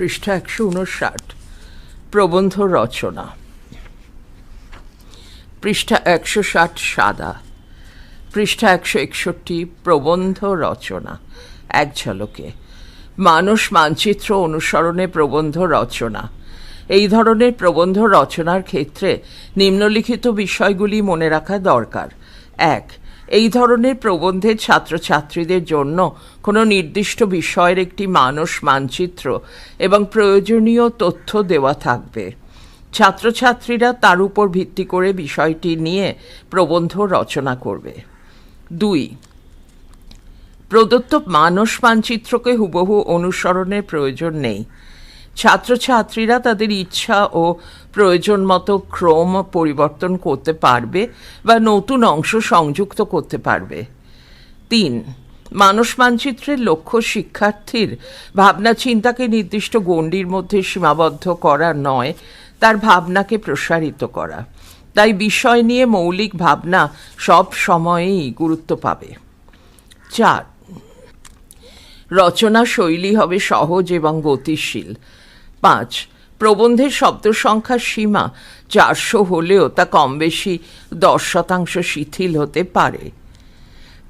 পৃষ্ঠা একশো উনষাট প্রবন্ধ রচনা। পৃষ্ঠা একশো ষাট সাদা, পৃষ্ঠা একশো একষট্টি প্রবন্ধ রচনা। এক ঝলকে, মানুষ মানচিত্র অনুসরণে প্রবন্ধ রচনা। এই ধরনের প্রবন্ধ রচনার ক্ষেত্রে নিম্নলিখিত বিষয়গুলি মনে রাখা দরকার। এক এই ধরনের প্রবন্ধের ছাত্রছাত্রীদের জন্য কোনো নির্দিষ্ট বিষয়ের একটি মানস মানচিত্র এবং প্রয়োজনীয় তথ্য দেওয়া থাকবে। ছাত্রছাত্রীরা তার উপর ভিত্তি করে বিষয়টি নিয়ে প্রবন্ধ রচনা করবে। দুই, প্রদত্ত মানস মানচিত্রকে হুবহু অনুসরণের প্রয়োজন নেই। ছাত্রছাত্রীরা তাদের ইচ্ছা ও প্রয়োজন মতো ক্রম পরিবর্তন করতে পারবে বা নতুন অংশ সংযুক্ত করতে পারবে। তিন, মানস মানচিত্রের লক্ষ্য শিক্ষার্থীর ভাবনা চিন্তাকে নির্দিষ্ট গণ্ডির মধ্যে সীমাবদ্ধ করা নয়, তার ভাবনাকে প্রসারিত করা। তাই বিষয় নিয়ে মৌলিক ভাবনা সব সময়েই গুরুত্ব পাবে। চার, রচনা শৈলী হবে সহজ এবং গতিশীল। পাঁচ প্রবন্ধের শব্দ সংখ্যার সীমা। চারশো হলেও তা কম বেশি দশ শতাংশ শিথিল হতে পারে।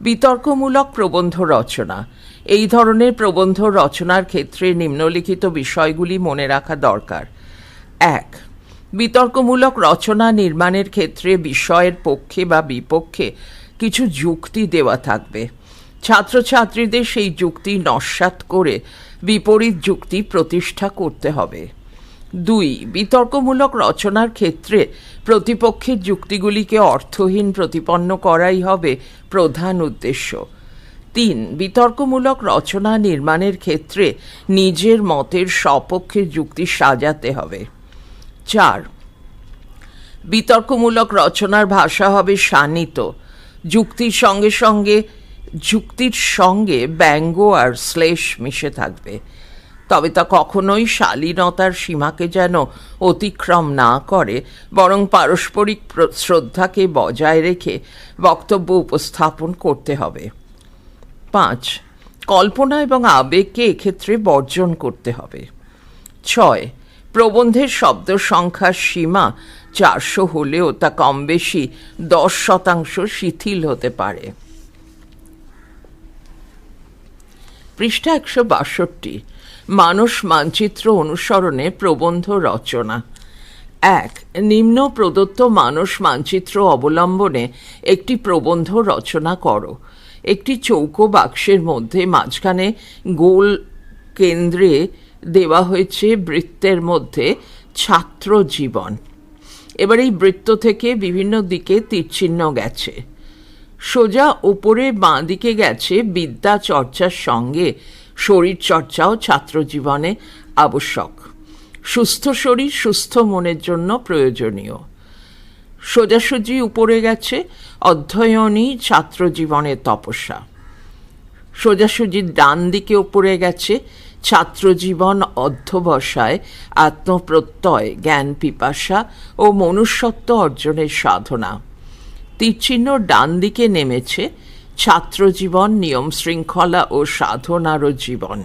বিতর্কমূলক প্রবন্ধ রচনা। এই ধরনের প্রবন্ধ রচনার ক্ষেত্রে নিম্নলিখিত বিষয়গুলি মনে রাখা দরকার। এক, বিতর্কমূলক রচনা নির্মাণের ক্ষেত্রে বিষয়ের পক্ষে বা বিপক্ষে কিছু যুক্তি দেওয়া থাকবে। ছাত্রছাত্রীদের সেই যুক্তি নস্যাৎ করে বিপরীত যুক্তি প্রতিষ্ঠা করতে হবে। দুই, বিতর্কমূলক রচনার ক্ষেত্রে প্রতিপক্ষের যুক্তিগুলিকে অর্থহীন প্রতিপন্ন করাই হবে প্রধান উদ্দেশ্য। তিন, বিতর্কমূলক রচনা নির্মাণের ক্ষেত্রে নিজের মতের সপক্ষের যুক্তি সাজাতে হবে। চার, বিতর্কমূলক রচনার ভাষা হবে শানিত। যুক্তির সঙ্গে সঙ্গে, যুক্তির সঙ্গে ব্যঙ্গ আর শ্লেষ মিশে থাকবে। তবে তা কখনোই শালীনতার সীমাকে যেন অতিক্রম না করে, বরং পারস্পরিক শ্রদ্ধাকে বজায় রেখে বক্তব্য উপস্থাপন করতে হবে। পাঁচ, কল্পনা এবং আবেগকে এক্ষেত্রে বর্জন করতে হবে। ছয়, প্রবন্ধের শব্দ সংখ্যার সীমা চারশো হলেও তা কম বেশি দশ শতাংশ শিথিল হতে পারে। পৃষ্ঠা একশো বাষট্টি মানস মানচিত্র অনুসরণে প্রবন্ধ রচনা। এক, নিম্ন প্রদত্ত মানস মানচিত্র অবলম্বনে একটি প্রবন্ধ রচনা করো। একটি চৌকো বাক্সের মধ্যে মাঝখানে গোল কেন্দ্রে দেওয়া হয়েছে বৃত্তের মধ্যে ছাত্র জীবন। এবার এই বৃত্ত থেকে বিভিন্ন দিকে তীরচিহ্ন গেছে। সোজা উপরে বাঁ দিকে গেছে বিদ্যা চর্চার সঙ্গে শরীর চর্চাও ছাত্র জীবনে আবশ্যক। সুস্থ শরীর সুস্থ মনের জন্য প্রয়োজনীয়। সোজাসুজি উপরে গেছে অধ্যয়নই ছাত্র জীবনের তপস্যা। সোজাসুজির ডান দিকে উপরে গেছে, ছাত্রজীবন অধ্যবসায়, আত্মপ্রত্যয়, জ্ঞান পিপাসা ও মনুষ্যত্ব অর্জনের সাধনা। তীরচিহ্ন ডান দিকে নেমেছে ছাত্রজীবন, নিয়ম শৃঙ্খলা ও সাধনারও জীবন।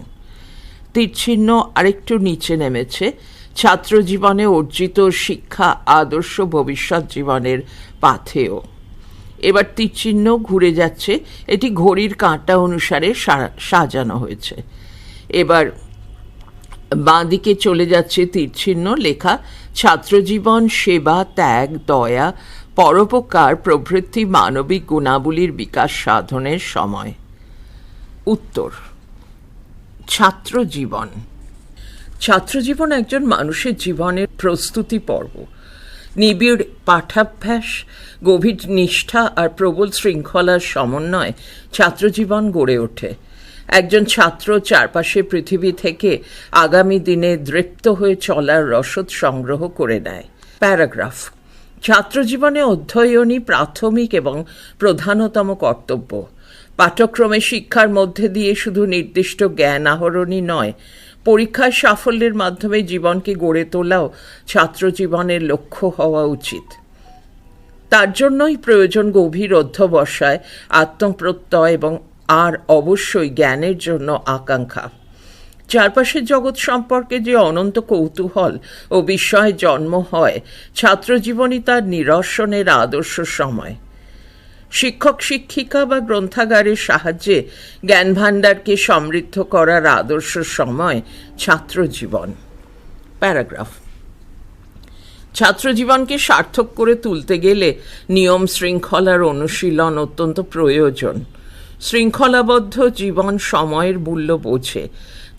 তীরচিহ্ন আরেকটু নিচে নেমেছে। ছাত্রজীবনে অর্জিত শিক্ষা, আদর্শ ভবিষ্যৎ জীবনের পাথেও এবার তীরচিহ্ন ঘুরে যাচ্ছে। এটি ঘড়ির কাঁটা অনুসারে সাজানো হয়েছে। এবার বাঁ দিকে চলে যাচ্ছে তীরচিহ্ন লেখা, ছাত্রজীবন, সেবা, ত্যাগ, দয়া পরোপকার প্রভৃতি মানবিক গুণাবলীর বিকাশ সাধনের সময়। উত্তর ছাত্র জীবন ছাত্রজীবন একজন মানুষের জীবনের প্রস্তুতি পর্ব। নিবিড় পাঠাভ্যাস, গভীর নিষ্ঠা আর প্রবল শৃঙ্খলার সমন্বয়ে ছাত্রজীবন গড়ে ওঠে। একজন ছাত্র চারপাশে পৃথিবী থেকে আগামী দিনে দৃপ্ত হয়ে চলার রসদ সংগ্রহ করে নেয়। প্যারাগ্রাফ ছাত্রজীবনে অধ্যয়নই প্রাথমিক এবং প্রধানতম কর্তব্য। পাঠ্যক্রমে শিক্ষার মধ্যে দিয়ে শুধু নির্দিষ্ট জ্ঞান আহরণই নয়, পরীক্ষার সাফল্যের মাধ্যমে জীবনকে গড়ে তোলাও ছাত্রজীবনের লক্ষ্য হওয়া উচিত। তার জন্যই প্রয়োজন গভীর অধ্যবসায়, আত্মপ্রত্যয় এবং আর অবশ্যই জ্ঞানের জন্য আকাঙ্ক্ষা। চারপাশের জগৎ সম্পর্কে যে অনন্ত কৌতূহল ও বিস্ময় জন্ম হয়, ছাত্রজীবনই তার নিরসনের আদর্শ সময়। শিক্ষক, শিক্ষিকা বা গ্রন্থাগারের সাহায্যে জ্ঞান ভাণ্ডারকে সমৃদ্ধ করার আদর্শ সময় ছাত্রজীবন। প্যারাগ্রাফ। ছাত্রজীবনকে সার্থক করে তুলতে গেলে নিয়ম শৃঙ্খলার অনুশীলন অত্যন্ত প্রয়োজন। শৃঙ্খলাবদ্ধ জীবন সময়ের মূল্য বোঝে।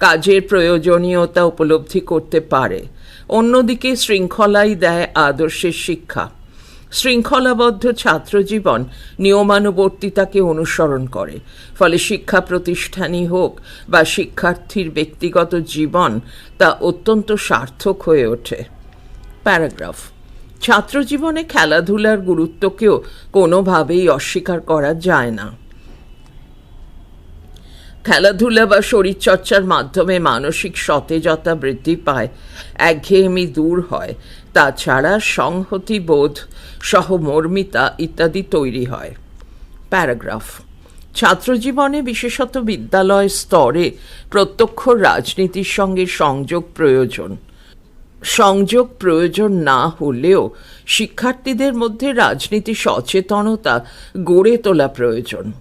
কাজের প্রয়োজনীয়তা উপলব্ধি করতে পারে। অন্যদিকে শৃঙ্খলাই দেয় আদর্শের শিক্ষা। শৃঙ্খলাবদ্ধ ছাত্রজীবন নিয়মানুবর্তিতাকে অনুসরণ করে। ফলে শিক্ষা প্রতিষ্ঠানই হোক বা শিক্ষার্থীর ব্যক্তিগত জীবন, তা অত্যন্ত সার্থক হয়ে ওঠে। প্যারাগ্রাফ। ছাত্রজীবনে খেলাধুলার গুরুত্বকেও কোনোভাবেই অস্বীকার করা যায় না। খেলাধুলা বা শরীরচর্চার মাধ্যমে মানসিক সতেজতা বৃদ্ধি পায়, একঘেয়েমি দূর হয়। তাছাড়া সংহতি বোধ সহমর্মিতা ইত্যাদি তৈরি হয়। প্যারাগ্রাফ। ছাত্রজীবনে বিশেষত বিদ্যালয় স্তরে প্রত্যক্ষ রাজনীতির সঙ্গে সংযোগ প্রয়োজন। সংযোগ প্রয়োজন না হলেও শিক্ষার্থীদের মধ্যে রাজনীতি সচেতনতা গড়ে তোলা প্রয়োজন।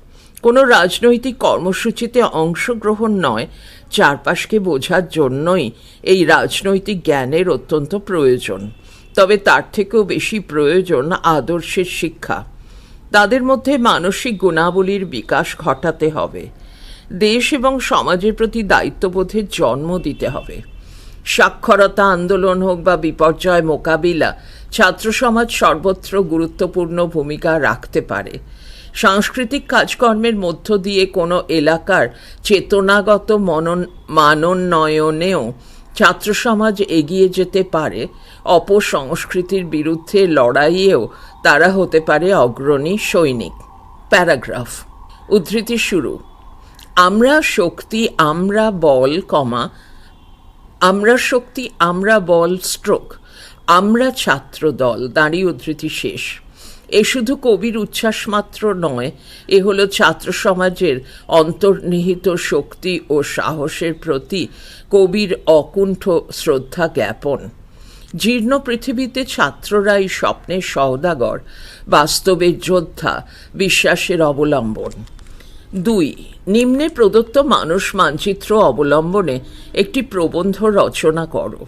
কোনো রাজনৈতিক কর্মসূচিতে অংশগ্রহণ নয়, চারপাশকে বোঝার জন্যই এই রাজনৈতিক জ্ঞানের অত্যন্ত প্রয়োজন। তবে তার থেকেও বেশি প্রয়োজন আদর্শের শিক্ষা। তাদের মধ্যে মানসিক গুণাবলীর বিকাশ ঘটাতে হবে। দেশ এবং সমাজের প্রতি দায়িত্ববোধের জন্ম দিতে হবে। সাক্ষরতা আন্দোলন হোক বা বিপর্যয় মোকাবিলা ছাত্র সমাজ সর্বত্র গুরুত্বপূর্ণ ভূমিকা রাখতে পারে। সাংস্কৃতিক কাজকর্মের মধ্য দিয়ে কোনো এলাকার চেতনাগত মনন মানোন্নয়নেও ছাত্র সমাজ এগিয়ে যেতে পারে অপসংস্কৃতির বিরুদ্ধে লড়াইয়েও তারা হতে পারে অগ্রণী সৈনিক। প্যারাগ্রাফ। উদ্ধৃতি শুরু। আমরা শক্তি, আমরা বল, কমা, আমরা শক্তি, আমরা বল, স্ট্রোক, আমরা ছাত্র দল দাঁড়িয়ে উদ্ধৃতি শেষ। এ শুধু কবির উচ্ছ্বাস মাত্র নয়, এ হলো ছাত্র সমাজের অন্তর্নিহিত শক্তি ও সাহসের প্রতি কবির অকুণ্ঠ শ্রদ্ধা জ্ঞাপন। জীর্ণ পৃথিবীতে ছাত্ররাই স্বপ্নের সওদাগর, বাস্তবের যোদ্ধা, বিশ্বাসের অবলম্বন। দুই, নিম্নে প্রদত্ত মানুষ মানচিত্র অবলম্বনে একটি প্রবন্ধ রচনা করো।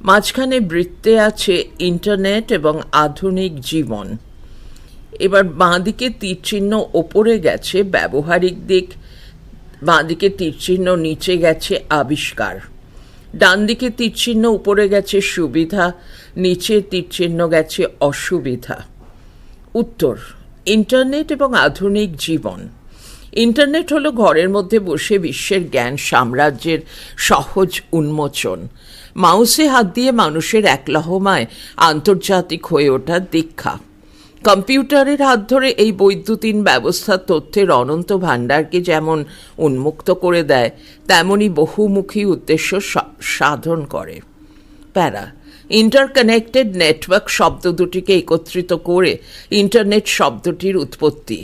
মাঝখানে বৃত্তে আছে ইন্টারনেট এবং আধুনিক জীবন। এবার বাঁদিকে তীরচিহ্ন ওপরে গেছে, ব্যবহারিক দিক, বাঁদিকে তীরচিহ্ন নিচে গেছে আবিষ্কার। ডান দিকে তীরচিহ্ন উপরে গেছে সুবিধা, নিচে তীরচিহ্ন গেছে অসুবিধা। উত্তর, ইন্টারনেট এবং আধুনিক জীবন। ইন্টারনেট হলো ঘরের মধ্যে বসে বিশ্বের জ্ঞান, সাম্রাজ্যের সহজ উন্মোচন। মাউসে হাত দিয়ে মানুষের একলহমায় আন্তর্জাতিক হয়ে ওঠার দীক্ষা। কম্পিউটারের হাত ধরে এই বৈদ্যুতিন ব্যবস্থার তথ্যের অনন্ত ভাণ্ডারকে যেমন উন্মুক্ত করে দেয় তেমনই বহুমুখী উদ্দেশ্য সাধন করে। প্যারা, ইন্টারকানেক্টেড নেটওয়ার্ক শব্দ দুটিকে একত্রিত করে ইন্টারনেট শব্দটির উৎপত্তি।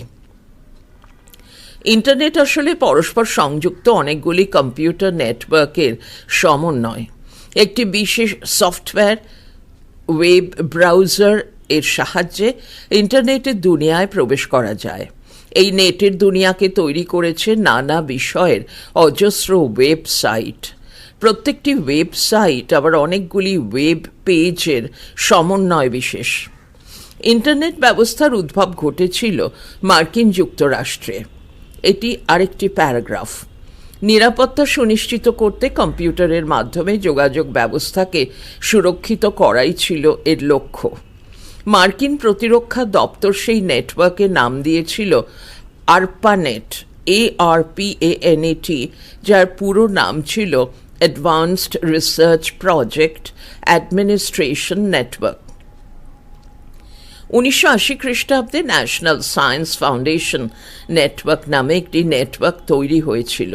ইন্টারনেট আসলে পরস্পর সংযুক্ত অনেকগুলি কম্পিউটার নেটওয়ার্কের সমন্বয়। একটি বিশেষ সফটওয়্যার, ওয়েব ব্রাউজার এর সাহায্যে ইন্টারনেটের দুনিয়ায় প্রবেশ করা যায়। এই নেটের দুনিয়াকে তৈরি করেছে নানা বিষয়ের অজস্র ওয়েবসাইট। প্রত্যেকটি ওয়েবসাইট আবার অনেকগুলি ওয়েব পেজের সমন্বয় বিশেষ। ইন্টারনেট ব্যবস্থার উদ্ভব ঘটেছিল মার্কিন যুক্তরাষ্ট্রে। এটি আরেকটি প্যারাগ্রাফ। নিরাপত্তা সুনিশ্চিত করতে কম্পিউটারের মাধ্যমে যোগাযোগ ব্যবস্থাকে সুরক্ষিত করাই ছিল এর লক্ষ্য। মার্কিন প্রতিরক্ষা দপ্তর সেই নেটওয়ার্কে নাম দিয়েছিল ARPANET A R P A N এটি যার পুরো নাম ছিল advanced research project administration network উনিশশো আশি খ্রিস্টাব্দে ন্যাশনাল সায়েন্স ফাউন্ডেশন নেটওয়ার্ক নামে একটি নেটওয়ার্ক তৈরি হয়েছিল।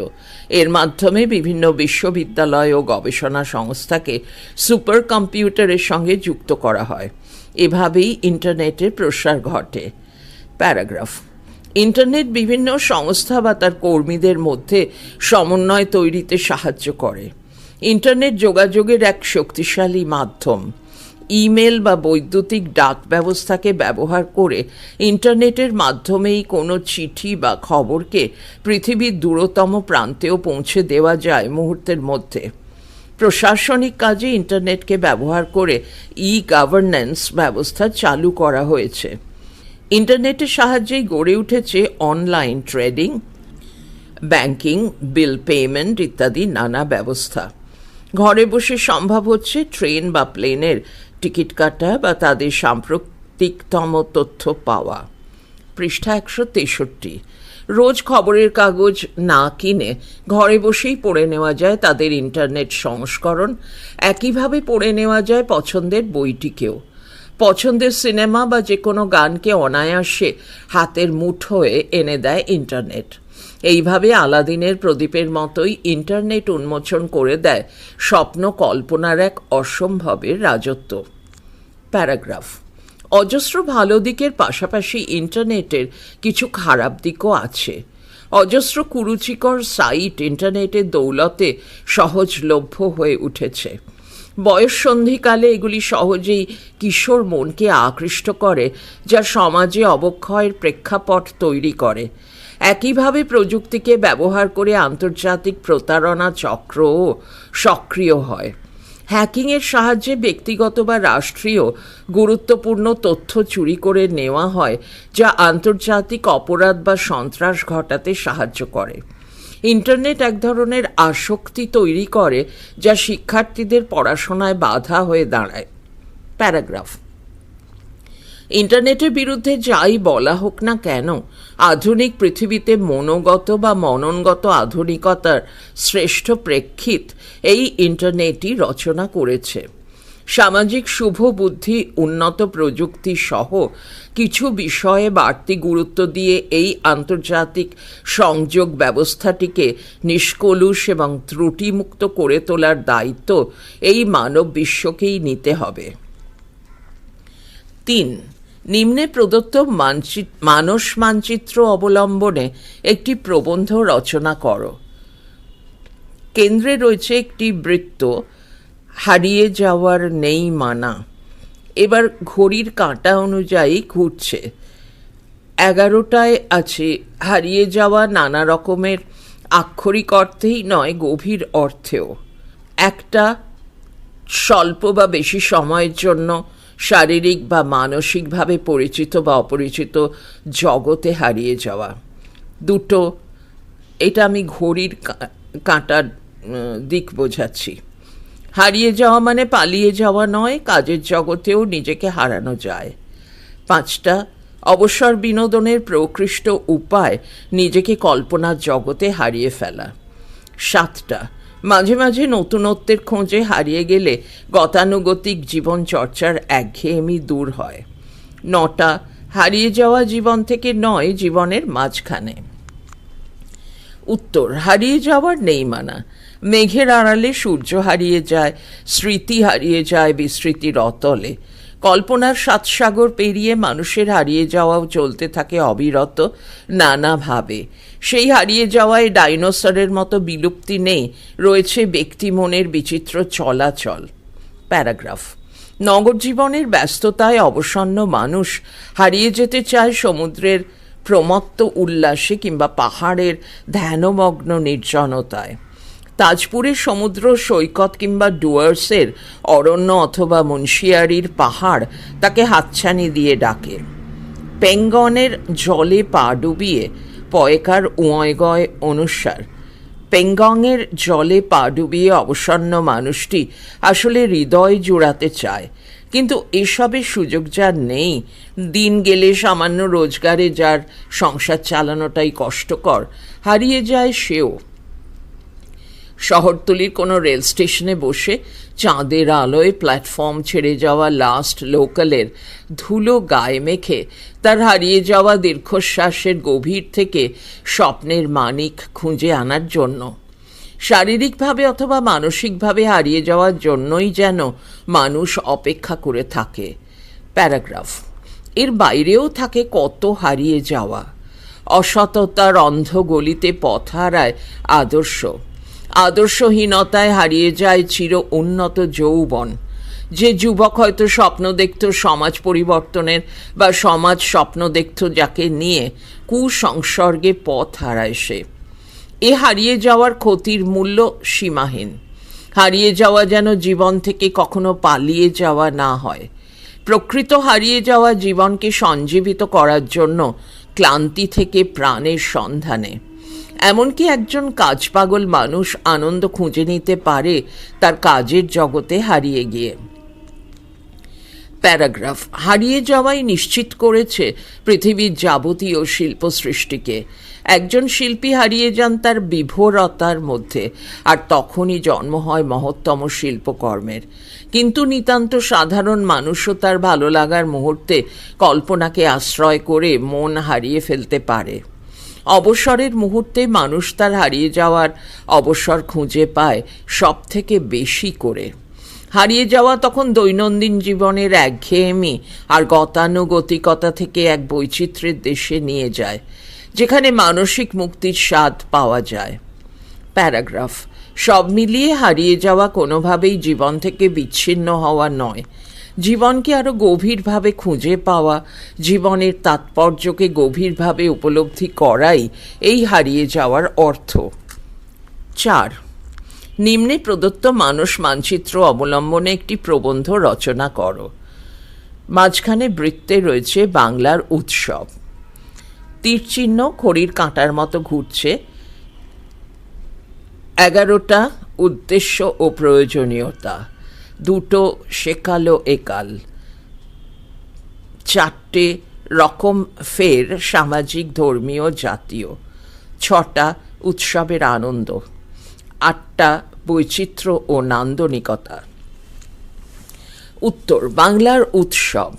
এর মাধ্যমে বিভিন্ন বিশ্ববিদ্যালয় ও গবেষণা সংস্থাকে সুপার কম্পিউটারের সঙ্গে যুক্ত করা হয়। এভাবেই ইন্টারনেটের প্রসার ঘটে। প্যারাগ্রাফ। ইন্টারনেট বিভিন্ন সংস্থা বা তার কর্মীদের মধ্যে সমন্বয় তৈরিতে সাহায্য করে। ইন্টারনেট যোগাযোগের এক শক্তিশালী মাধ্যম। ইমেল বা বৈদ্যুতিক ডাক ব্যবস্থাকে ব্যবহার করে ইন্টারনেটের মাধ্যমেই কোনো চিঠি বা খবরকে পৃথিবীর দূরতম প্রান্তেও পৌঁছে দেওয়া যায় মুহূর্তের মধ্যে। প্রশাসনিক কাজে ইন্টারনেটকে ব্যবহার করে ই গভর্নেন্স ব্যবস্থা চালু করা হয়েছে। ইন্টারনেটের সাহায্যেই গড়ে উঠেছে online trading, banking, bill payment ইত্যাদি নানা ব্যবস্থা। ঘরে বসে সম্ভব হচ্ছে ট্রেন বা প্লেনের টিকিট কাটা বা তাদের সাম্প্রতিকতম তথ্য পাওয়া। পৃষ্ঠা একশো তেষট্টি। রোজ খবরের কাগজ না কিনে ঘরে বসেই পড়ে নেওয়া যায় তাদের ইন্টারনেট সংস্করণ। একইভাবে পড়ে নেওয়া যায় পছন্দের বইটিকেও। পছন্দের সিনেমা বা যে কোনো গানকে অনায়াসে হাতের মুঠোয় এনে দেয় ইন্টারনেট। এইভাবে আলাদিনের প্রদীপের মতোই ইন্টারনেট উন্মোচন করে দেয় স্বপ্ন কল্পনার এক অসম্ভবের রাজত্ব। প্যারাগ্রাফ। অজস্র ভালো দিকের পাশাপাশি ইন্টারনেটের কিছু খারাপ দিকও আছে। অজস্র কুরুচিকর সাইট ইন্টারনেটের দৌলতে সহজলভ্য হয়ে উঠেছে। বয়স সন্ধিকালে এগুলি সহজেই কিশোর মনকে আকৃষ্ট করে, যা সমাজে অবক্ষয়ের প্রেক্ষাপট তৈরি করে। একইভাবে প্রযুক্তিকে ব্যবহার করে আন্তর্জাতিক প্রতারণা চক্রও সক্রিয় হয়। হ্যাকিংয়ের সাহায্যে ব্যক্তিগত বা রাষ্ট্রীয় গুরুত্বপূর্ণ তথ্য চুরি করে নেওয়া হয়, যা আন্তর্জাতিক অপরাধ বা সন্ত্রাস ঘটাতে সাহায্য করে। ইন্টারনেট এক ধরনের আসক্তি তৈরি করে, যা শিক্ষার্থীদের পড়াশোনায় বাধা হয়ে দাঁড়ায়। প্যারাগ্রাফ ইন্টারনেটের বিরুদ্ধে যাই বলা হোক না কেন, আধুনিক পৃথিবীতে মনোগত বা মননগত আধুনিকতার শ্রেষ্ঠ প্রেক্ষিত এই ইন্টারনেটই রচনা করেছে। সামাজিক শুভ বুদ্ধি, উন্নত প্রযুক্তি সহ কিছু বিষয়ে বাড়তি গুরুত্ব দিয়ে এই আন্তর্জাতিক সংযোগ ব্যবস্থাটিকে নিষ্কলুষ এবং ত্রুটিমুক্ত করে তোলার দায়িত্ব এই মানব বিশ্বকেই নিতে হবে। তিন নিম্নে প্রদত্ত মানস মানচিত্র অবলম্বনে একটি প্রবন্ধ রচনা করো। কেন্দ্রে রয়েছে একটি বৃত্ত, হারিয়ে যাওয়ার নেই মানা। এবার ঘড়ির কাঁটা অনুযায়ী ঘুরছে। এগারোটায় আছে, হারিয়ে যাওয়া নানা রকমের আক্ষরিক অর্থেই নয়, গভীর অর্থেও। একটা স্বল্প বা বেশি সময়ের জন্য শারীরিক বা মানসিকভাবে পরিচিত বা অপরিচিত জগতে হারিয়ে যাওয়া। দুটো, এটা আমি ঘড়ির কাঁটার দিক বোঝাচ্ছি। হারিয়ে যাওয়া মানে পালিয়ে যাওয়া নয়, কাজের জগতেও নিজেকে হারানো যায়। পাঁচটা, অবসর বিনোদনের প্রকৃষ্ট উপায় নিজেকে কল্পনার জগতে হারিয়ে ফেলা। সাতটা মাঝে মাঝে নতুনত্বের খোঁজে হারিয়ে গেলে গতানুগতিক জীবন চর্চার একঘেয়েমি দূর হয়। নটা, হারিয়ে যাওয়া জীবন থেকে নয় জীবনের মাঝখানে। উত্তর, হারিয়ে যাওয়ার নেই মানা। মেঘের আড়ালে সূর্য হারিয়ে যায়, স্মৃতি হারিয়ে যায় বিস্মৃতির অতলে। কল্পনার সাতসাগর পেরিয়ে মানুষের হারিয়ে যাওয়াও চলতে থাকে অবিরত নানাভাবে। সেই হারিয়ে যাওয়ায় ডাইনোসরের মতো বিলুপ্তি নেই, রয়েছে ব্যক্তি মনের বিচিত্র চলাচল। প্যারাগ্রাফ। নগর জীবনের ব্যস্ততায় অবসন্ন মানুষ হারিয়ে যেতে চায় সমুদ্রের প্রমত্ত উল্লাসে কিংবা পাহাড়ের ধ্যানমগ্ন নির্জনতায়। তাজপুরের সমুদ্র সৈকত কিংবা ডুয়ার্সের অরণ্য অথবা মুন্সিয়ারির পাহাড় তাকে হাতছানি দিয়ে ডাকে। পেঙ্গনের জলে পা ডুবিয়ে পয়কার উঁয়গয় অনুসার। পেঙ্গংয়ের জলে পা ডুবিয়ে অবসন্ন মানুষটি আসলে হৃদয় জোড়াতে চায়। কিন্তু এসবের সুযোগ যার নেই। দিন গেলে সামান্য রোজগারে যার সংসার চালানোটাই কষ্টকর, হারিয়ে যায় সেও। শহরতলির কোনো রেল স্টেশনে বসে চাঁদের আলোয় প্ল্যাটফর্ম ছেড়ে যাওয়া লাস্ট লোকালের ধুলো গায়ে মেখে তার হারিয়ে যাওয়া দীর্ঘশ্বাসের গভীর থেকে স্বপ্নের মানিক খুঁজে আনার জন্য। শারীরিকভাবে অথবা মানসিকভাবে হারিয়ে যাওয়ার জন্যই যেন মানুষ অপেক্ষা করে থাকে। প্যারাগ্রাফ। এর বাইরেও থাকে কত হারিয়ে যাওয়া। অসততার অন্ধ গলিতে পথ হারায় আদর্শ। আদর্শহীনতায় হারিয়ে যায় চির উন্নত যৌবন। যে যুবক হয়তো স্বপ্ন দেখত সমাজ পরিবর্তনের বা সমাজ স্বপ্ন দেখত যাকে নিয়ে কুসংসর্গে পথ হারায় সে। এ হারিয়ে যাওয়ার ক্ষতির মূল্য সীমাহীন। হারিয়ে যাওয়া যেন জীবন থেকে কখনো পালিয়ে যাওয়া না হয়। প্রকৃত হারিয়ে যাওয়া জীবনকে সঞ্জীবিত করার জন্য ক্লান্তি থেকে প্রাণের সন্ধানে। এমনকি একজন কাজ পাগল মানুষ আনন্দ খুঁজে নিতে পারে তার কাজের জগতে হারিয়ে গিয়ে। প্যারাগ্রাফ, হারিয়ে যাওয়াই নিশ্চিত করেছে পৃথিবীর যাবতীয় শিল্প সৃষ্টিকে। একজন শিল্পী হারিয়ে যান তার বিভোরতার মধ্যে, আর তখনই জন্ম হয় মহত্তম শিল্পকর্মের। কিন্তু নিতান্ত সাধারণ মানুষও তার ভালো লাগার মুহূর্তে কল্পনাকে আশ্রয় করে মন হারিয়ে ফেলতে পারে। অবসরের মুহূর্তে মানুষ তার হারিয়ে যাওয়ার অবসর খুঁজে পায় সব থেকে বেশি করে। হারিয়ে যাওয়া তখন দৈনন্দিন জীবনের একঘেয়েমি আর গতানুগতিকতা থেকে এক বৈচিত্র্যের দেশে নিয়ে যায়, যেখানে মানসিক মুক্তির স্বাদ পাওয়া যায়। প্যারাগ্রাফ, সব মিলিয়ে হারিয়ে যাওয়া কোনোভাবেই জীবন থেকে বিচ্ছিন্ন হওয়া নয়। জীবনকে আরও গভীরভাবে খুঁজে পাওয়া, জীবনের তাৎপর্যকে গভীরভাবে উপলব্ধি করাই এই হারিয়ে যাওয়ার অর্থ। চার, নিম্নে প্রদত্ত মানুষ মানচিত্র অবলম্বনে একটি প্রবন্ধ রচনা করো। মাঝখানে বৃত্তে রয়েছে বাংলার উৎসব। তীরচিহ্ন খড়ির কাঁটার মতো ঘুরছে। এগারোটা উদ্দেশ্য ও প্রয়োজনীয়তা। দুটো সেকালো একাল। চারটে রকম ফের সামাজিক, ধর্মীয়, জাতীয়। ছটা উৎসবের আনন্দ। আটটা বৈচিত্র্য ও নান্দনিকতা। উত্তর, বাংলার উৎসব।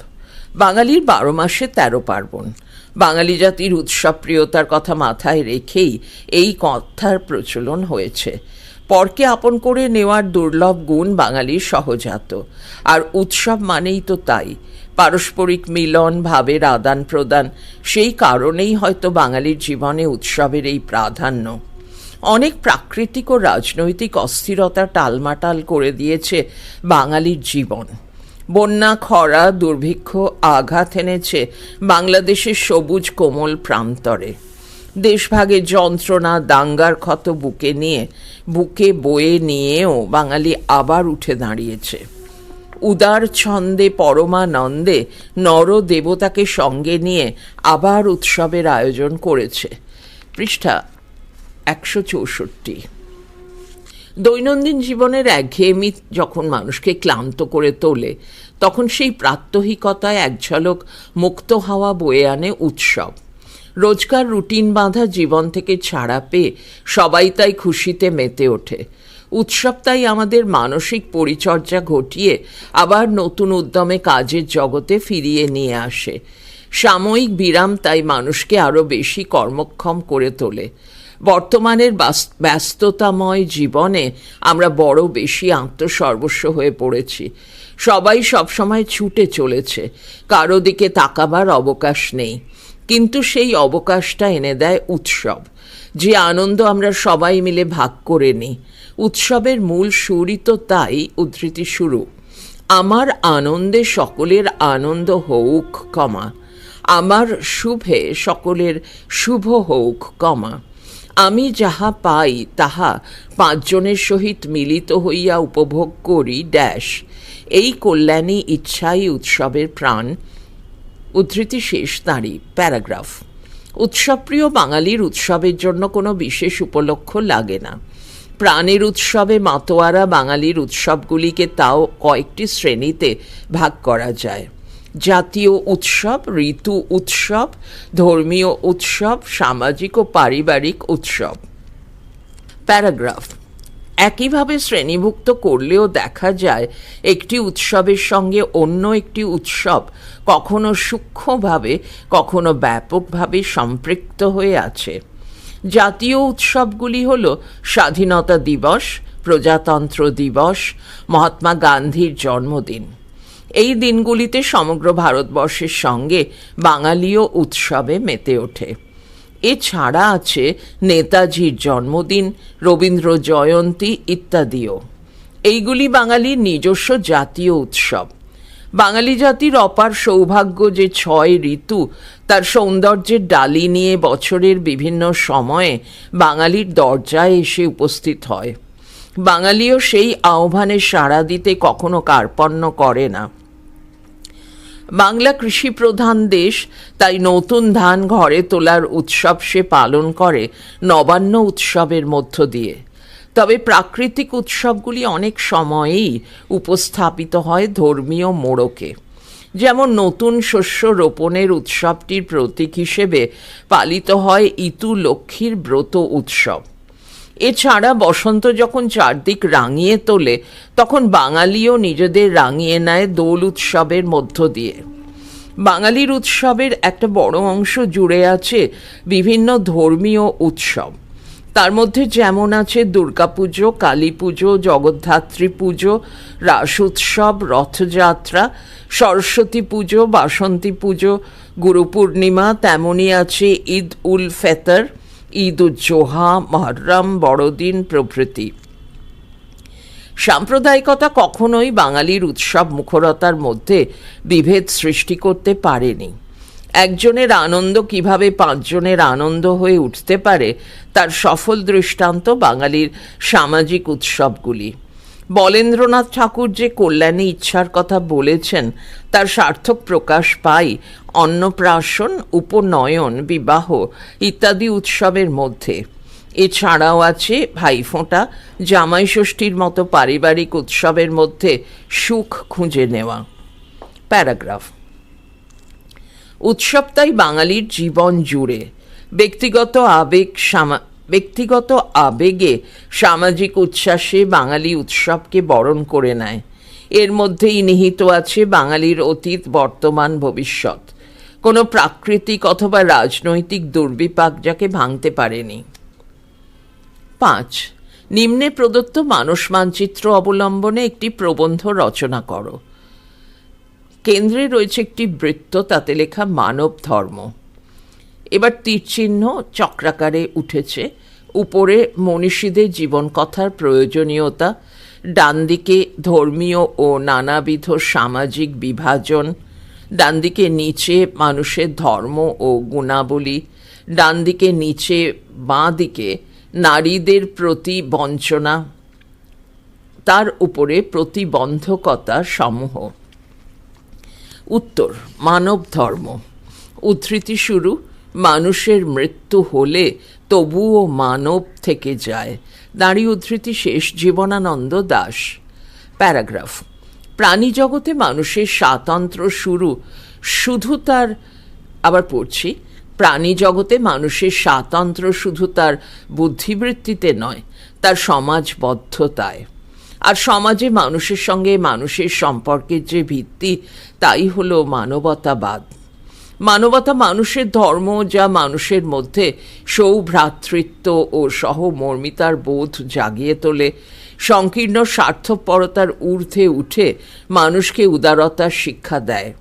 বাঙালির বারো মাসে তেরো পার্বণ। বাঙালি জাতির উৎসব প্রিয়তার কথা মাথায় রেখেই এই কথার প্রচলন হয়েছে। পরকে আপন করে নেওয়ার দুর্লভ গুণ বাঙালির সহজাত। আর উৎসব মানেই তো তাই। পারস্পরিক মিলন, ভাবের আদান প্রদান, সেই কারণেই হয়তো বাঙালির জীবনে উৎসবের এই প্রাধান্য। অনেক প্রাকৃতিক ও রাজনৈতিক অস্থিরতা টালমাটাল করে দিয়েছে বাঙালির জীবন। বন্যা, খরা, দুর্ভিক্ষ আঘাত এনেছে বাংলাদেশের সবুজ কোমল প্রান্তরে। দেশভাগের যন্ত্রণা দাঙ্গার ক্ষত বুকে নিয়ে, বুকে বয়ে নিয়েও বাঙালি আবার উঠে দাঁড়িয়েছে। উদার ছন্দে পরমানন্দে নর দেবতাকে সঙ্গে নিয়ে আবার উৎসবের আয়োজন করেছে। পৃষ্ঠা একশো চৌষট্টি। দৈনন্দিন জীবনের একঘেয়েমি যখন মানুষকে ক্লান্ত করে তোলে, তখন সেই প্রাত্যহিকতায় এক ঝলক মুক্ত হাওয়া বয়ে আনে উৎসব। রোজকার রুটিন বাঁধা জীবন থেকে ছাড়া পেয়ে সবাই তাই খুশিতে মেতে ওঠে। উৎসব তাই আমাদের মানসিক পরিচর্যা ঘটিয়ে আবার নতুন উদ্যমে কাজের জগতে ফিরিয়ে নিয়ে আসে। সাময়িক বিরাম তাই মানুষকে আরও বেশি কর্মক্ষম করে তোলে। বর্তমানের ব্যস্ততাময় জীবনে আমরা বড় বেশি আত্মসর্বস্ব হয়ে পড়েছি। সবাই সবসময় ছুটে চলেছে, কারও দিকে তাকাবার অবকাশ নেই। কিন্তু সেই অবকাশটা এনে দেয় উৎসব। যে আনন্দ আমরা সবাই মিলে ভাগ করে নিই। উৎসবের মূল সুরই তো তাই উদ্ধৃতি শুরু। আমার আনন্দে সকলের আনন্দ হউক কমা। আমার শুভে সকলের শুভ হউক কমা। আমি যাহা পাই তাহা পাঁচজনের সহিত মিলিত হইয়া উপভোগ করি ড্যাশ। এই কল্যাণী ইচ্ছাই উৎসবের প্রাণ। উদ্ধৃতি শেষ তাঁরই প্যারাগ্রাফ। উৎসবপ্রিয় বাঙালির উৎসবের জন্য কোনো বিশেষ উপলক্ষ লাগে না। প্রাণের উৎসবে মাতোয়ারা বাঙালির উৎসবগুলিকে তাও কয়েকটি শ্রেণীতে ভাগ করা যায়। জাতীয় উৎসব, ঋতু উৎসব, ধর্মীয় উৎসব, সামাজিক ও পারিবারিক উৎসব। প্যারাগ্রাফ একইভাবে শ্রেণীভুক্ত করলেও দেখা যায়, একটি উৎসবের সঙ্গে অন্য একটি উৎসব কখনো সূক্ষ্মভাবে, কখনো ব্যাপকভাবে সম্পৃক্ত হয়ে আছে। জাতীয় উৎসবগুলি হল স্বাধীনতা দিবস, প্রজাতন্ত্র দিবস, মহাত্মা গান্ধীর জন্মদিন। এই দিনগুলিতে সমগ্র ভারতবর্ষের সঙ্গে বাঙালিও উৎসবে মেতে ওঠে। এছাড়া আছে নেতাজির জন্মদিন, রবীন্দ্র জয়ন্তী ইত্যাদিও। এইগুলি বাঙালির নিজস্ব জাতীয় উৎসব। বাঙালি জাতির অপার সৌভাগ্য যে ছয় ঋতু, তার সৌন্দর্যের ডালি নিয়ে বছরের বিভিন্ন সময়ে বাঙালির দরজায় এসে উপস্থিত হয়। বাঙালিও সেই আহ্বানে সাড়া দিতে কখনো কার্পণ্য করে না। বাংলা কৃষি প্রধান দেশ, তাই নতুন ধান ঘরে তোলার উৎসব সে পালন করে নবান্ন উৎসবের মধ্য দিয়ে। তবে প্রাকৃতিক উৎসবগুলি অনেক সময়েই উপস্থাপিত হয় ধর্মীয় মোড়কে। যেমন নতুন শস্য রোপণের উৎসবটির প্রতীক হিসেবে পালিত হয় ইতু লক্ষ্মীর ব্রত উৎসব। এছাড়া বসন্ত যখন চারদিক রাঙিয়ে তোলে, তখন বাঙালিও নিজেদের রাঙিয়ে নেয় দোল উৎসবের মধ্য দিয়ে। বাঙালির উৎসবের একটা বড় অংশ জুড়ে আছে বিভিন্ন ধর্মীয় উৎসব। তার মধ্যে যেমন আছে দুর্গাপুজো কালী পুজো জগদ্ধাত্রী পুজো, রাস উৎসব, রথযাত্রা, সরস্বতী পুজো, বাসন্তী পুজো গুরু পূর্ণিমা তেমনই আছে ঈদ উল ফেতর। ঈদ উজ্জোহা মহরম, বড়দিন, প্রভৃতি। সাম্প্রদায়িকতা কখনোই বাঙালির উৎসব মুখরতার মধ্যে বিভেদ সৃষ্টি করতে পারেনি। একজনের আনন্দ কীভাবে পাঁচজনের আনন্দ হয়ে উঠতে পারে, তার সফল দৃষ্টান্ত বাঙালির সামাজিক উৎসবগুলি। বলেন্দ্রনাথ ঠাকুর যে কল্যাণী ইচ্ছার কথা বলেছেন, তার সার্থক প্রকাশ পাই অন্নপ্রাশন, উপনয়ন, বিবাহ ইত্যাদি উৎসবের মধ্যে। এছাড়াও আছে ভাইফোঁটা জামাই ষষ্ঠীর মতো পারিবারিক উৎসবের মধ্যে সুখ খুঁজে নেওয়া। প্যারাগ্রাফ। উৎসব তাই বাঙালির জীবন জুড়ে। ব্যক্তিগত আবেগ ব্যক্তিগত আবেগে সামাজিক উচ্ছ্বাসে বাঙালি উৎসবকে বরণ করে নেয়। এর মধ্যেই নিহিত আছে বাঙালির অতীত, বর্তমান, ভবিষ্যৎ। কোনো প্রাকৃতিক অথবা রাজনৈতিক দুর্বিপাক যাকে ভাঙতে পারেনি। পাঁচ, নিম্নে প্রদত্ত মানস মানচিত্র অবলম্বনে একটি প্রবন্ধ রচনা করো। কেন্দ্রে রয়েছে একটি বৃত্ত, তাতে লেখা মানব ধর্ম। এবার তীরচিহ্ন চক্রাকারে উঠেছে। উপরে মনীষীদের জীবন কথার প্রয়োজনীয়তা ডান দিকে ধর্মীয় ও নানাবিধ সামাজিক বিভাজন ডান দিকে নিচে মানুষের ধর্ম ও গুণাবলী ডান দিকে নিচে বাঁ দিকে নারীদের প্রতি বঞ্চনা তার উপরে প্রতিবন্ধকতা সমূহ। উত্তর মানব ধর্ম উদ্ধৃতি শুরু মানুষের মৃত্যু হলে তবুও মানব থেকে যায়। দাঁড়ি উদ্ধৃতি শেষ, জীবনানন্দ দাস। প্যারাগ্রাফ। প্রাণী জগতে মানুষের স্বাতন্ত্র শুরু। শুধু তার, আবার পড়ছি, প্রাণী জগতে মানুষের স্বাতন্ত্র শুধু তার বুদ্ধিবৃত্তিতে নয়, তার সমাজবদ্ধতায়। আর সমাজে মানুষের সঙ্গে মানুষের সম্পর্কের যে ভিত্তি, তাই হলো মানবতাবাদ। মানবতা মানুষের ধর্ম যা মানুষের মধ্যে সৌভ্রাতৃত্ব ও সহমর্মিতার বোধ জাগিয়ে তোলে, সংকীর্ণ স্বার্থপরতার ঊর্ধ্বে উঠে মানুষকে উদারতার শিক্ষা দেয়।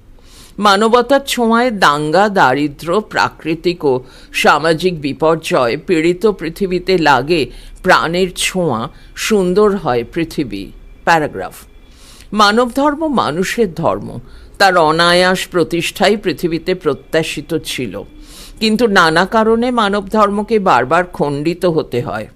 মানবতার ছোঁয়ায় দাঙ্গা দারিদ্র প্রাকৃতিক ও সামাজিক বিপর্যয় পীড়িত পৃথিবীতে লাগে, প্রাণের ছোঁয়া সুন্দর হয় পৃথিবী। প্যারাগ্রাফ। মানব ধর্ম মানুষের ধর্ম। তার অনায়াস প্রতিষ্ঠাই পৃথিবীতে প্রত্যাশিত ছিল। কিন্তু নানা কারণে মানব ধর্মকে বারবার খণ্ডিত হতে হয়।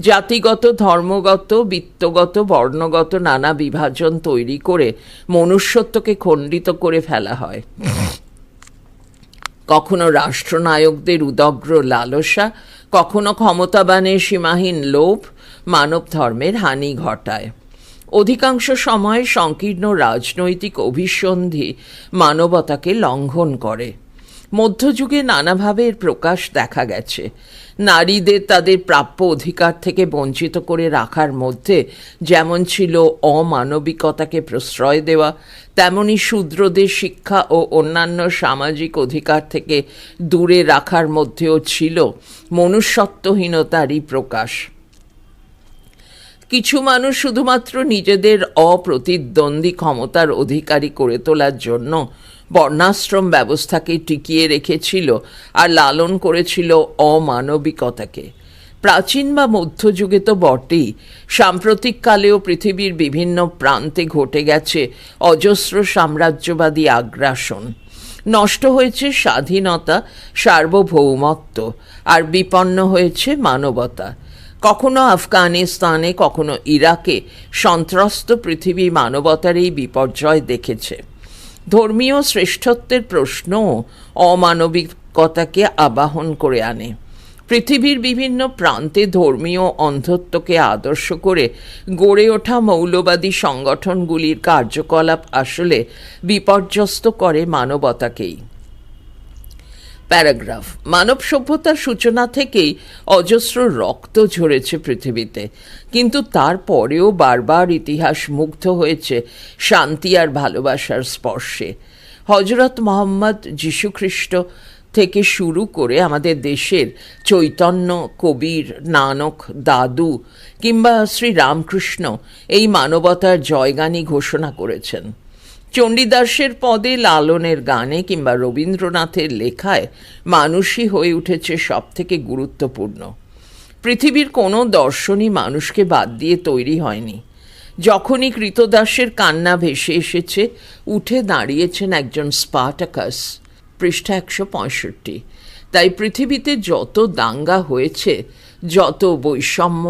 জাতিগত, ধর্মগত, বিত্তগত, বর্ণগত নানা বিভাজন তৈরি করে মনুষ্যত্বকে খণ্ডিত করে ফেলা হয়। কখনো রাষ্ট্রনায়কদের উদগ্র লালসা, কখনো ক্ষমতাবানের সীমাহীন লোভ মানব ধর্মের হানি ঘটায়। অধিকাংশ সময় সংকীর্ণ রাজনৈতিক অভিসন্ধি মানবতাকে লঙ্ঘন করে। মধ্যযুগে নানাভাবে এর প্রকাশ দেখা গেছে। নারীদের তাদের প্রাপ্য অধিকার থেকে বঞ্চিত করে রাখার মধ্যে যেমন ছিল অমানবিকতাকে প্রশ্রয় দেওয়া, তেমনি শূদ্রদের শিক্ষা ও অন্যান্য সামাজিক অধিকার থেকে দূরে রাখার মধ্যেও ছিল মনুষ্যত্বহীনতারই প্রকাশ। কিছু মানুষ শুধুমাত্র নিজেদের অপ্রতিদ্বন্দ্বী ক্ষমতার অধিকারী করে তোলার জন্য বর্ণাশ্রম ব্যবস্থাকে টিকিয়ে রেখেছিল আর লালন করেছিল অমানবিকতাকে। প্রাচীন বা মধ্যযুগে তো বটেই। সাম্প্রতিক কালেও পৃথিবীর বিভিন্ন প্রান্তে ঘটে গেছে অজস্র সাম্রাজ্যবাদী আগ্রাসন। নষ্ট হয়েছে স্বাধীনতা, সার্বভৌমত্ব, আর বিপন্ন হয়েছে মানবতা। কখনো আফগানিস্তানে, কখনো ইরাকে সন্ত্রস্ত পৃথিবী মানবতার এই বিপর্যয় দেখেছে। ধর্মীয় শ্রেষ্ঠত্বের প্রশ্নও অমানবিকতাকে আবাহন করে আনে। পৃথিবীর বিভিন্ন প্রান্তে ধর্মীয় অন্ধত্বকে আদর্শ করে গড়ে ওঠা মৌলবাদী সংগঠনগুলির কার্যকলাপ আসলে বিপর্যস্ত করে মানবতাকেই। প্যারাগ্রাফ। মানব সভ্যতার সূচনা থেকেই অজস্র রক্ত ঝরেছে পৃথিবীতে। কিন্তু তারপরেও বারবার ইতিহাস মুগ্ধ হয়েছে শান্তি আর ভালোবাসার স্পর্শে। হজরত মোহাম্মদ যীশুখ্রিস্ট থেকে শুরু করে আমাদের দেশের চৈতন্য, কবির, নানক, দাদু কিংবা শ্রী রামকৃষ্ণ এই মানবতার জয়গানী ঘোষণা করেছেন। চণ্ডীদাসের পদে লালনের গানে কিংবা রবীন্দ্রনাথের লেখায় মানুষই হয়ে উঠেছে সব থেকে গুরুত্বপূর্ণ। পৃথিবীর কোনো দর্শনই মানুষকে বাদ দিয়ে তৈরি হয়নি। যখনই কৃতদাসের কান্না ভেসে এসেছে, উঠে দাঁড়িয়েছেন একজন স্পাটাকাস পৃষ্ঠা একশো পঁয়ষট্টি। তাই পৃথিবীতে যত দাঙ্গা হয়েছে, যত বৈষম্য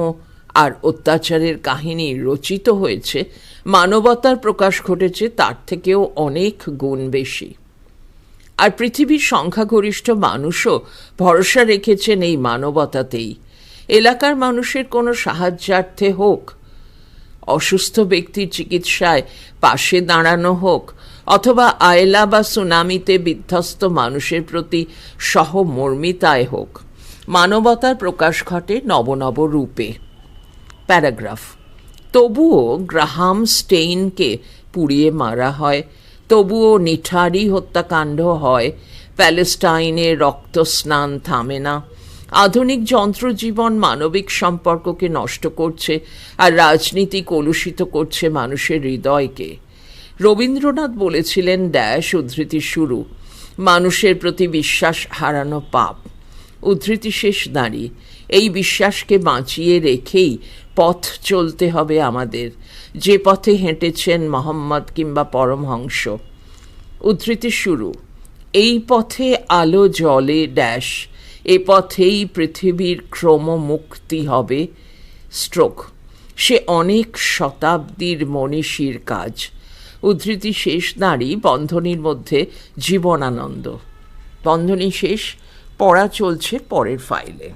আর অত্যাচারের কাহিনী রচিত হয়েছে, মানবতার প্রকাশ ঘটেছে তার থেকেও অনেক গুণ বেশি। আর পৃথিবীর সংখ্যাগরিষ্ঠ মানুষও ভরসা রেখেছেন এই মানবতাতেই। এলাকার মানুষের কোনো সাহায্যার্থে হোক, অসুস্থ ব্যক্তির চিকিৎসায় পাশে দাঁড়ানো হোক, অথবা আয়লা বা সুনামিতে বিধ্বস্ত মানুষের প্রতি সহমর্মিতায় হোক, মানবতার প্রকাশ ঘটে নবনব রূপে। প্যারাগ্রাফ। তবুও গ্রাহাম স্টেইনকে পুড়িয়ে মারা হয়, তবুও নিঠারি হত্যাকাণ্ড হয়, প্যালেস্টাইনে রক্তস্নান থামে না। আধুনিক যন্ত্রজীবন মানবিক সম্পর্ককে নষ্ট করছে আর রাজনীতি কলুষিত করছে মানুষের হৃদয়কে। রবীন্দ্রনাথ বলেছিলেন, ড্যাশ উদ্ধৃতি শুরু। মানুষের প্রতি বিশ্বাস হারানো পাপ। উদ্ধৃতি শেষ দাঁড়িয়ে এই বিশ্বাসকে বাঁচিয়ে রেখেই পথ চলতে হবে আমাদের। যে পথে হেঁটেছেন মোহাম্মদ কিংবা পরমহংস। উদ্ধৃতি শুরু। এই পথে আলো জলে ড্যাশ। এ পথেই পৃথিবীর ক্রমমুক্তি হবে। স্ট্রোক। সে অনেক শতাব্দীর মনীষীর কাজ। উদ্ধৃতি শেষ দাঁড়ি বন্ধনীর মধ্যে জীবনানন্দ। বন্ধনী শেষ, পড়া চলছে পরের ফাইলে